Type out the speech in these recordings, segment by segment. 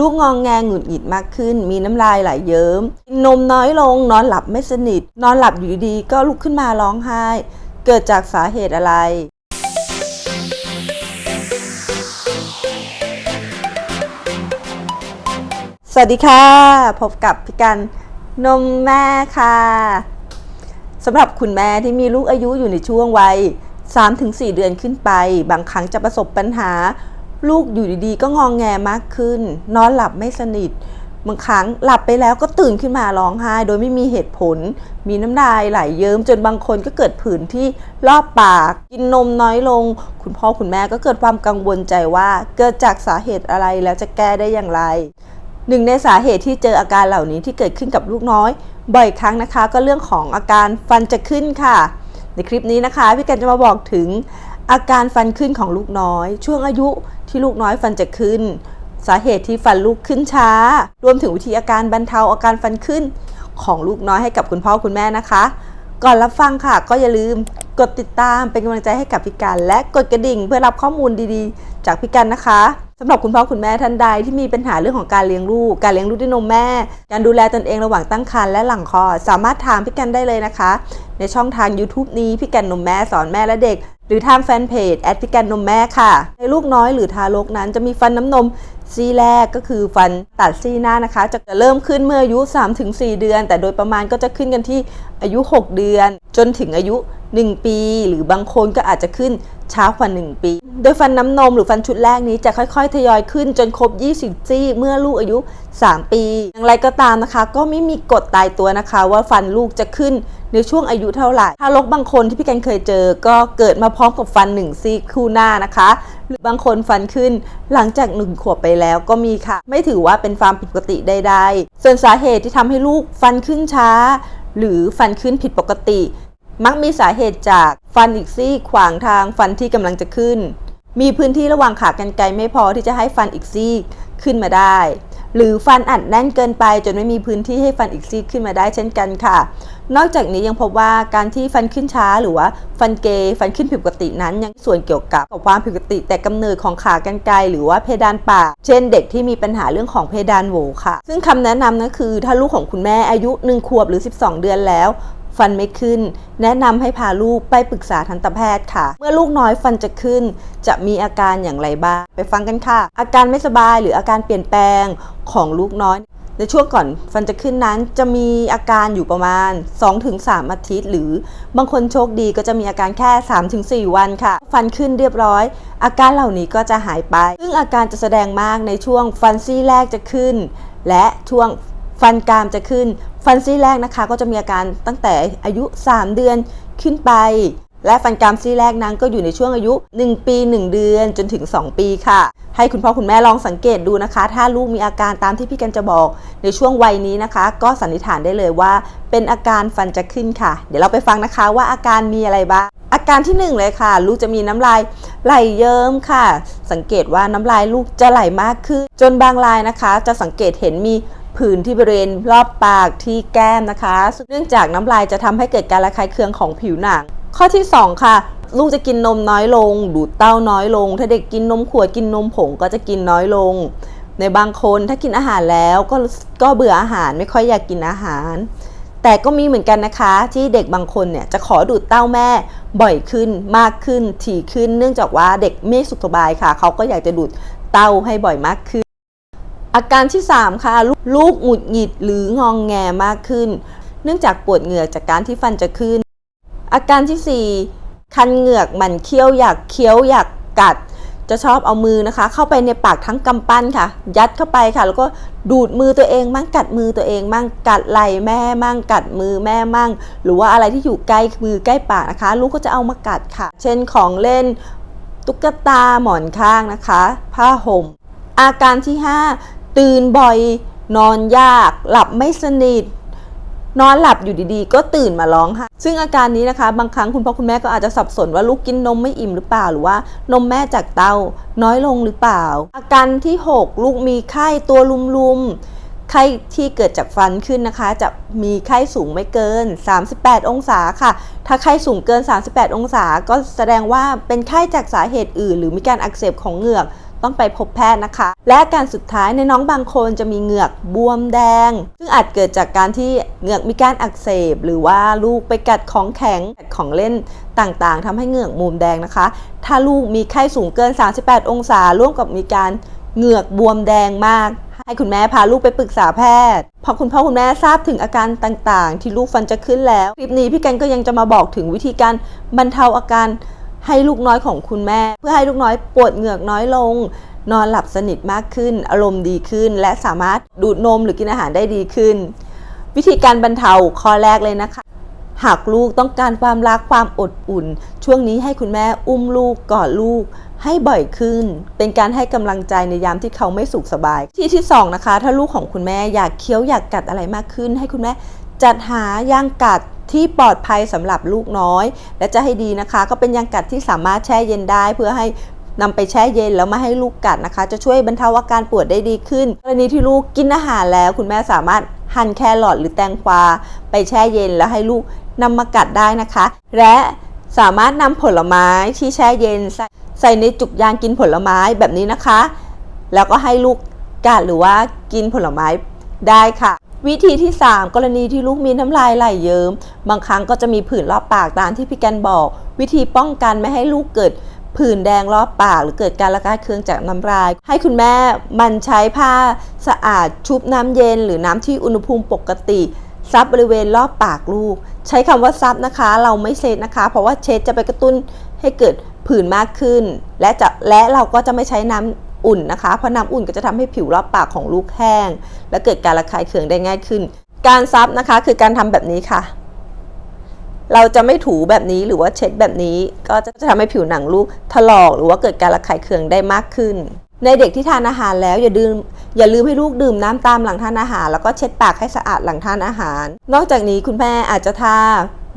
ลูกงองแงหงุดหงิดมากขึ้น มีน้ำลายไหลเยิ้มกินนมน้อยลง นอนหลับไม่สนิท นอนหลับอยู่ดีๆก็ลุกขึ้นมาร้องไห้ เกิดจากสาเหตุอะไรสวัสดีค่ะ พบกับพี่กันนมแม่ค่ะสำหรับคุณแม่ที่มีลูกอายุอยู่ในช่วงวัย 3-4 เดือนขึ้นไป บางครั้งจะประสบปัญหา ลูกอยู่ดีๆ ก็งองแงมากขึ้น นอนหลับไม่สนิทบางครั้งหลับไปแล้วก็ตื่นขึ้นมาร้องไห้ โดยไม่มีเหตุผล มีน้ำลายไหลเยิ้มจนบางคนก็เกิดผื่นที่รอบปาก กินนมน้อยลง คุณพ่อคุณแม่ก็เกิดความกังวลใจว่าเกิดจากสาเหตุอะไรแล้วจะแก้ได้อย่างไร หนึ่งในสาเหตุที่เจออาการเหล่านี้ที่เกิดขึ้นกับลูกน้อย บ่อยครั้งนะคะ ก็เรื่องของอาการฟันจะขึ้นค่ะ ในคลิปนี้นะคะพี่กันจะมาบอกถึง อาการฟันขึ้นของลูกน้อย ช่วงอายุที่ลูกน้อยฟันจะขึ้น สาเหตุที่ฟันลูกขึ้นช้า รวมถึงวิธีอาการบรรเทาอาการฟันขึ้นของลูกน้อยให้กับคุณพ่อคุณแม่นะคะ ก่อนรับฟังค่ะ ก็อย่าลืมกดติดตามเป็นกำลังใจให้กับพี่กันและกดกระดิ่งเพื่อรับข้อมูลดีๆ จากพี่กันนะคะสำหรับคุณพ่อคุณแม่ท่านใดที่มีปัญหาเรื่องของการเลี้ยงลูก การเลี้ยงลูกด้วยนมแม่ การดูแลตนเองระหว่างตั้งครรภ์และหลังคลอดสามารถถามพี่กันได้เลยนะคะ ในช่องทาง YouTube นี้พี่กันนมแม่สอนแม่และเด็ก หรือทางแฟนเพจแอดพิกันนมแม่ค่ะ ในลูกน้อยหรือทารกนั้นจะมีฟันน้ำนมซี่แรกก็คือฟันตัดซี่หน้านะคะ จะเริ่มขึ้นเมื่ออายุ 3-4 เดือน แต่โดยประมาณก็จะขึ้นกันที่อายุ 6 เดือน จนถึงอายุ 1 ปี หรือบางคนก็อาจจะขึ้นช้ากว่า 1 ปี โดยฟันน้ำนมหรือฟันชุดแรกนี้จะค่อยๆ ทยอยขึ้นจนครบ 20 ซี่ เมื่อลูกอายุ 3 ปี อย่างไรก็ตามนะคะ ก็ไม่มีกฎตายตัวนะคะ ว่าฟันลูกจะขึ้นในช่วงอายุเท่าไหร่ทารกบางคนที่พี่กันเคยเจอ ก็เกิดมาพร้อมกับฟันหนึ่งซี่คู่หน้านะคะ หรือบางคนฟันขึ้นหลังจากหนึ่งขวบไปแล้วก็มีค่ะ ไม่ถือว่าเป็นความผิดปกติใดๆส่วนสาเหตุที่ทำให้ลูกฟันขึ้นช้า หรือฟันขึ้นผิดปกติ มักมีสาเหตุจากฟันอีกซี่ขวางทางฟันที่กำลังจะขึ้น มีพื้นที่ระหว่างขากรรไกรไม่พอที่จะให้ฟันอีกซี่ขึ้นมาได้ หรือฟันอัดแน่นเกินไป จนไม่มีพื้นที่ให้ฟันอีกซี่ขึ้นมาได้เช่นกันค่ะ นอกจากนี้ยังพบว่าการที่ฟันขึ้นช้าหรือว่าฟันเกยฟันขึ้นผิดปกตินั้น ยังส่วนเกี่ยวกับความผิดปกติแต่กำเนิดของขากรรไกรหรือว่าเพดานปาก เช่นเด็กที่มีปัญหาเรื่องของเพดานโหวค่ะ ซึ่งคำแนะนำนั้นคือถ้าลูกของคุณแม่อายุ 1 ขวบหรือ 12 เดือนแล้ว ฟันไม่ขึ้น แนะนำให้พาลูกไปปรึกษาทันตแพทย์ค่ะ เมื่อลูกน้อยฟันจะขึ้น จะมีอาการอย่างไรบ้าง ไปฟังกันค่ะ อาการไม่สบายหรืออาการเปลี่ยนแปลงของลูกน้อยในช่วงก่อนฟันจะขึ้นนั้นจะมีอาการอยู่ประมาณ 2-3 อาทิตย์ หรือบางคนโชคดีก็จะมีอาการแค่ 3-4 วันค่ะ ฟันขึ้นเรียบร้อย อาการเหล่านี้ก็จะหายไป ซึ่งอาการจะแสดงมากในช่วงฟันซี่แรกจะขึ้น และช่วง ฟันกรามจะขึ้น ฟันซี่แรกนะคะ ก็จะมีอาการตั้งแต่อายุ 3 เดือนขึ้นไป และฟันกรามซี่แรกนั้นก็อยู่ในช่วงอายุ 1 ปี 1 เดือนจนถึง 2 ปีค่ะ ให้คุณพ่อคุณแม่ลองสังเกตดูนะคะ ถ้าลูกมีอาการตามที่พี่กันจะบอกในช่วงวัยนี้นะคะ ก็สันนิษฐานได้เลยว่า เป็นอาการฟันจะขึ้นค่ะ เดี๋ยวเราไปฟังนะคะว่าอาการมีอะไรบ้างอาการที่หนึ่งเลยค่ะ ลูกจะมีน้ำลายไหลเยิ้มค่ะ สังเกตว่าน้ำลายลูกจะไหลมากขึ้น จนบางรายนะคะ จะสังเกตเห็นมี ผื่นที่บริเวณรอบปากที่แก้มนะคะ เนื่องจากน้ำลายจะทำให้เกิดการระคายเคืองของผิวหนัง ข้อที่ 2 ค่ะ ลูกจะกินนมน้อยลง ดูดเต้าน้อยลง ถ้าเด็กกินนมขวดกินนมผงก็จะกินน้อยลง ในบางคนถ้ากินอาหารแล้วก็ก็เบื่ออาหารไม่ค่อยอยากกินอาหาร แต่ก็มีเหมือนกันนะคะ ที่เด็กบางคนเนี่ยจะขอดูดเต้าแม่บ่อยขึ้นมากขึ้นถี่ขึ้น เนื่องจากว่าเด็กไม่สุขสบายค่ะ เขาก็อยากจะดูดเต้าให้บ่อยมากขึ้น อาการที่ 3 ค่ะ ลูกหงุดหงิดหรืององแงมากขึ้น เนื่องจากปวดเหงือกจากการที่ฟันจะขึ้น อาการที่ 4 คันเหงือกหมันเคี้ยวอยากเคี้ยวอยากกัด จะชอบเอามือนะคะ เข้าไปในปากทั้งกำปั้นค่ะ ยัดเข้าไปค่ะ แล้วก็ดูดมือตัวเองมั่งกัดมือตัวเองมั่งกัดไหล่แม่มั่งกัดมือแม่มั่ง หรือว่าอะไรที่อยู่ใกล้มือใกล้ปากนะคะ ลูกก็จะเอามากัดค่ะ เช่นของเล่น ตุ๊กตาหมอนข้างนะคะ ผ้าห่มอาการที่ 5 ตื่นบ่อย นอนยาก หลับไม่สนิท นอนหลับอยู่ดีๆ ก็ตื่นมาร้องไห้ซึ่งอาการนี้นะคะ บางครั้งคุณพ่อคุณแม่ก็อาจจะสับสนว่าลูกกินนมไม่อิ่มหรือเปล่า หรือว่านมแม่จากเต้าน้อยลงหรือเปล่า อาการที่ 6 ลูกมีไข้ตัวลุมๆไข้ที่เกิดจากฟันขึ้นนะคะ จะมีไข้สูงไม่เกิน 38 องศาค่ะ ถ้าไข้สูงเกิน 38 องศา ก็แสดงว่าเป็นไข้จากสาเหตุอื่น หรือมีการอักเสบของเหงือก ต้องไปพบแพทย์นะคะ และอาการสุดท้ายในน้องบางคนจะมีเหงือกบวมแดง ซึ่งอาจเกิดจากการที่เหงือกมีการอักเสบ หรือว่าลูกไปกัดของแข็งกัดของเล่นต่างๆทำให้เหงือกมุมแดงนะคะ ถ้าลูกมีไข้สูงเกิน 38 องศา ร่วมกับมีการเหงือกบวมแดงมากให้คุณแม่พาลูกไปปรึกษาแพทย์ พอคุณพ่อคุณแม่ทราบถึงอาการต่างๆ ที่ลูกฟันจะขึ้นแล้ว คลิปนี้พี่กันก็ยังจะมาบอกถึงวิธีการบรรเทาอาการ ให้ลูกน้อยของคุณแม่ เพื่อให้ลูกน้อยปวดเหงือกน้อยลง นอนหลับสนิทมากขึ้น อารมณ์ดีขึ้น และสามารถดูดนมหรือกินอาหารได้ดีขึ้น วิธีการบรรเทาข้อแรกเลยนะคะหากลูกต้องการความรักความอดอุ่น ช่วงนี้ให้คุณแม่อุ้มลูกกอดลูก ให้บ่อยขึ้น เป็นการให้กำลังใจในยามที่เขาไม่สุขสบาย ที่ที่สองนะคะ ถ้าลูกของคุณแม่อยากเคี้ยวอยากกัดอะไรมากขึ้น ให้คุณแม่จัดหายางกัด ที่ปลอดภัยสำหรับลูกน้อย และจะให้ดีนะคะ ก็เป็นยางกัดที่สามารถแช่เย็นได้เพื่อให้นำไปแช่เย็นแล้วมาให้ลูกกัดนะคะ จะช่วยบรรเทาอาการปวดได้ดีขึ้นกรณีที่ลูกกินอาหารแล้ว คุณแม่สามารถหั่นแครอทหรือแตงกวาไปแช่เย็นแล้วให้ลูกนำมากัดได้นะคะ และสามารถนำผลไม้ที่แช่เย็นใส่ใสในจุกยางกินผลไม้แบบนี้นะคะ แล้วก็ให้ลูกกัดหรือว่ากินผลไม้ได้ค่ะ วิธีที่ 3 กรณีที่ลูกมีน้ำลายไหลเยิม้มบางครั้งก็จะมีผื่นรอบปากตามที่พี่แกนบอก วิธีป้องกันไม่ให้ลูกเกิดผื่นแดงรอบปากหรือเกิดการระคายเคืองจากน้ำลาย ให้คุณแม่มันใช้ผ้าสะอาดชุบน้ำเย็น หรือน้ำที่อุณหภูมิปกติซับบริเวณรอบปากลูก ใช้คำว่าซับนะคะ เราไม่เช็ดนะคะ เพราะว่าเช็ดจะไปกระตุ้นให้เกิดผื่นมากขึ้น และจะและเราก็จะไม่ใช้น้ำ อุ่นนะคะ เพราะน้ำอุ่นก็จะทำให้ผิวรอบปากของลูกแห้ง และเกิดการระคายเคืองได้ง่ายขึ้น การซับนะคะคือการทำแบบนี้ค่ะ เราจะไม่ถูแบบนี้หรือว่าเช็ดแบบนี้ ก็จะทำให้ผิวหนังลูกถลอกหรือว่าเกิดการระคายเคืองได้มากขึ้น ในเด็กที่ทานอาหารแล้วอย่าดื่มอย่าลืมให้ลูกดื่มน้ำตามหลังทานอาหาร แล้วก็เช็ดปากให้สะอาดหลังทานอาหาร นอกจากนี้คุณแม่อาจจะทา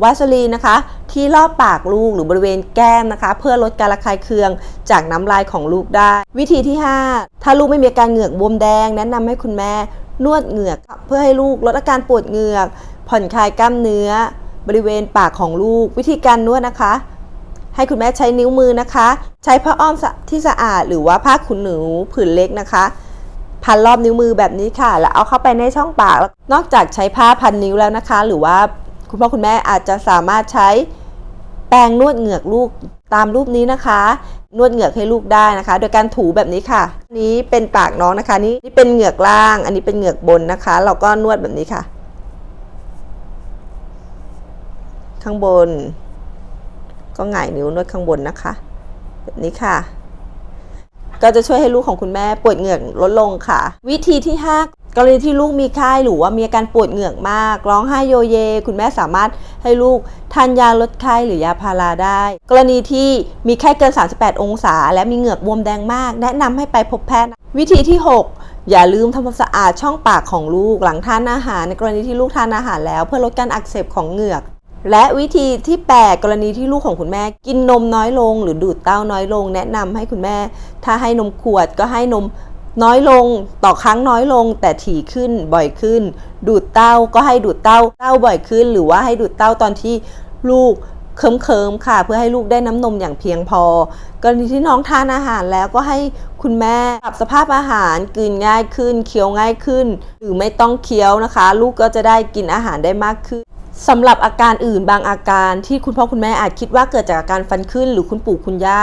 วาสลีนนะคะ ที่รอบปากลูกหรือบริเวณแก้มนะคะ เพื่อลดการระคายเคืองจากน้ำลายของลูกได้ วิธีที่ 5 ถ้าลูกไม่มีอาการเหงือกบวมแดง แนะนำให้คุณแม่นวดเหงือก เพื่อให้ลูกลดอาการปวดเหงือก ผ่อนคลายกล้ามเนื้อ บริเวณปากของลูก วิธีการนวดนะคะ ให้คุณแม่ใช้นิ้วมือนะคะ ใช้ผ้าอ้อมที่สะอาด หรือว่าผ้าขนหนูผืนเล็กนะคะพันรอบนิ้วมือแบบนี้ค่ะ แล้วเอาเข้าไปในช่องปาก นอกจากใช้ผ้าพันนิ้วแล้วนะคะ หรือว่า คุณพ่อคุณแม่อาจจะสามารถใช้แปรงนวดเหงือกลูกตามรูปนี้นะคะ นวดเหงือกให้ลูกได้นะคะ โดยการถูแบบนี้ค่ะ นี้เป็นปากน้องนะคะ นี่นี่เป็นเหงือกล่าง อันนี้เป็นเหงือกบนนะคะ เราก็นวดแบบนี้ค่ะ ข้างบน ก็หงายนิ้วนวดข้างบนนะคะ แบบนี้ค่ะ ก็จะช่วยให้ลูกของคุณแม่ปวดเหงือกลดลงค่ะ วิธีที่ 5 กรณีที่ลูกมีไข้หรือว่ามีอาการปวดเหงือกมาก ร้องไห้โยเย คุณแม่สามารถให้ลูกทานยาลดไข้หรือยาพาราได้ กรณีที่มีไข้เกิน 38 องศา และมีเหงือกบวมแดงมาก แนะนำให้ไปพบแพทย์ วิธีที่ 6 อย่าลืมทำความสะอาดช่องปากของลูกหลังทานอาหารในกรณีที่ลูกทานอาหารแล้ว เพื่อลดการอักเสบของเหงือกและวิธีที่ 8 กรณีที่ลูกของคุณแม่ กินนมน้อยลง หรือดูดเต้าน้อยลง แนะนำให้คุณแม่ ถ้าให้นมขวดก็ให้นม น้อยลงต่อครั้งน้อยลง แต่ถี่ขึ้นบ่อยขึ้น ดูดเต้าก็ให้ดูดเต้าเต้าบ่อยขึ้น หรือว่าให้ดูดเต้าตอนที่ลูกเคิมเคิมๆค่ะ เพื่อให้ลูกได้น้ำนมอย่างเพียงพอกรณีที่น้องทานอาหารแล้วก็ให้คุณแม่ปรับสภาพอาหารกลืนง่ายขึ้น เคี้ยวง่ายขึ้น หรือไม่ต้องเคี้ยวนะคะ ลูกก็จะได้กินอาหารได้มากขึ้นสำหรับอาการอื่นบางอาการที่คุณพ่อคุณแม่อาจคิดว่าเกิดจากอาการฟันขึ้น หรือคุณปู่คุณย่า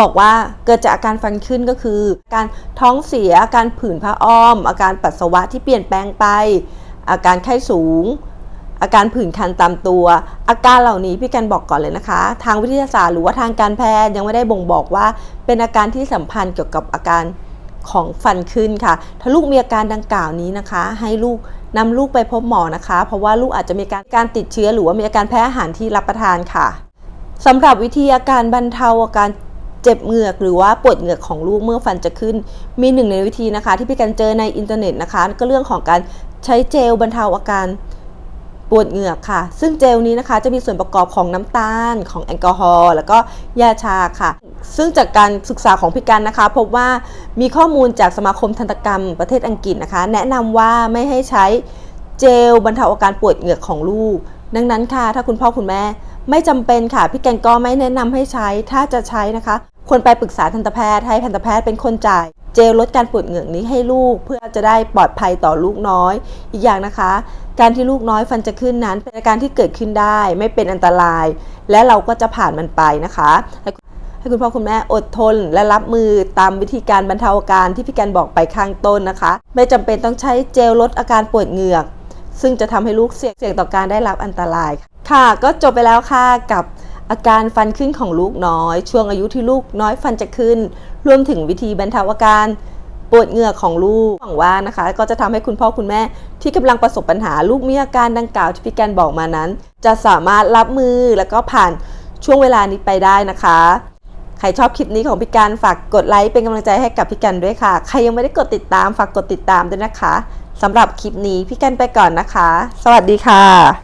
บอกว่าเกิดจากอาการฟันขึ้นก็คือ การท้องเสีย อาการผื่นผ้าอ้อม อาการปัสสาวะที่เปลี่ยนแปลงไป อาการไข้สูง อาการผื่นคันตามตัว อาการเหล่านี้พี่กันบอกก่อนเลยนะคะ ทางวิทยาศาสตร์หรือว่าทางการแพทย์ยังไม่ได้บ่งบอกว่า เป็นอาการที่สัมพันธ์เกี่ยวกับอาการของฟันขึ้นค่ะ ถ้าลูกมีอาการดังกล่าวนี้นะคะ ให้ลูกนำลูกไปพบหมอนะคะ เพราะว่าลูกอาจจะมีการการติดเชื้อ หรือว่ามีอาการแพ้อาหารที่รับประทานค่ะสำหรับวิธีอาการบรรเทาอาการ เจ็บเหงือกหรือว่าปวดเหงือกของลูกเมื่อฟันจะขึ้น มีหนึ่งในวิธีนะคะ ที่พี่กันเจอในอินเทอร์เน็ตนะคะ ก็เรื่องของการใช้เจลบรรเทาอาการปวดเหงือกค่ะ ซึ่งเจลนี้นะคะจะมีส่วนประกอบของน้ำตาล ของแอลกอฮอล์แล้วก็ยาชาค่ะ ซึ่งจากการศึกษาของพี่กันนะคะ พบว่ามีข้อมูลจากสมาคมทันตกรรมประเทศอังกฤษนะคะ แนะนำว่าไม่ให้ใช้เจลบรรเทาอาการปวดเหงือกของลูก ดังนั้นค่ะ ถ้าคุณพ่อคุณแม่ ไม่จำเป็นค่ะ พี่แกงก็ไม่แนะนำให้ใช้ ถ้าจะใช้นะคะ ควรไปปรึกษาทันตแพทย์ให้ทันตแพทย์เป็นคนจ่าย เจลลดการปวดเหงือกนี้ให้ลูก เพื่อจะได้ปลอดภัยต่อลูกน้อย อีกอย่างนะคะ การที่ลูกน้อยฟันจะขึ้นนั้น เป็นอาการที่เกิดขึ้นได้ ไม่เป็นอันตราย และเราก็จะผ่านมันไปนะคะให้คุณพ่อคุณแม่อดทนและรับมือตามวิธีการบรรเทาอาการที่พี่กันบอกไปข้างต้นนะคะ ไม่จำเป็นต้องใช้เจลลดอาการปวดเหงือก ซึ่งจะทำให้ลูกเสี่ยงเสี่ยงต่อการได้รับอันตราย ค่ะก็จบไปแล้วค่ะกับอาการฟันขึ้นของลูกน้อย ช่วงอายุที่ลูกน้อยฟันจะขึ้น รวมถึงวิธีบรรเทาอาการปวดเหงือกของลูกหวังว่านะคะ ก็จะทำให้คุณพ่อคุณแม่ที่กำลังประสบปัญหาลูกมีอาการดังกล่าวที่พี่แกนบอกมานั้น จะสามารถรับมือแล้วก็ผ่านช่วงเวลานี้ไปได้นะคะ ใครชอบคลิปนี้ของพี่การฝากกดไลค์เป็นกำลังใจให้กับพี่กันด้วยค่ะ ใครยังไม่ได้กดติดตามฝากกดติดตามด้วยนะคะสำหรับคลิปนี้พี่กันไปก่อนนะคะ สวัสดีค่ะ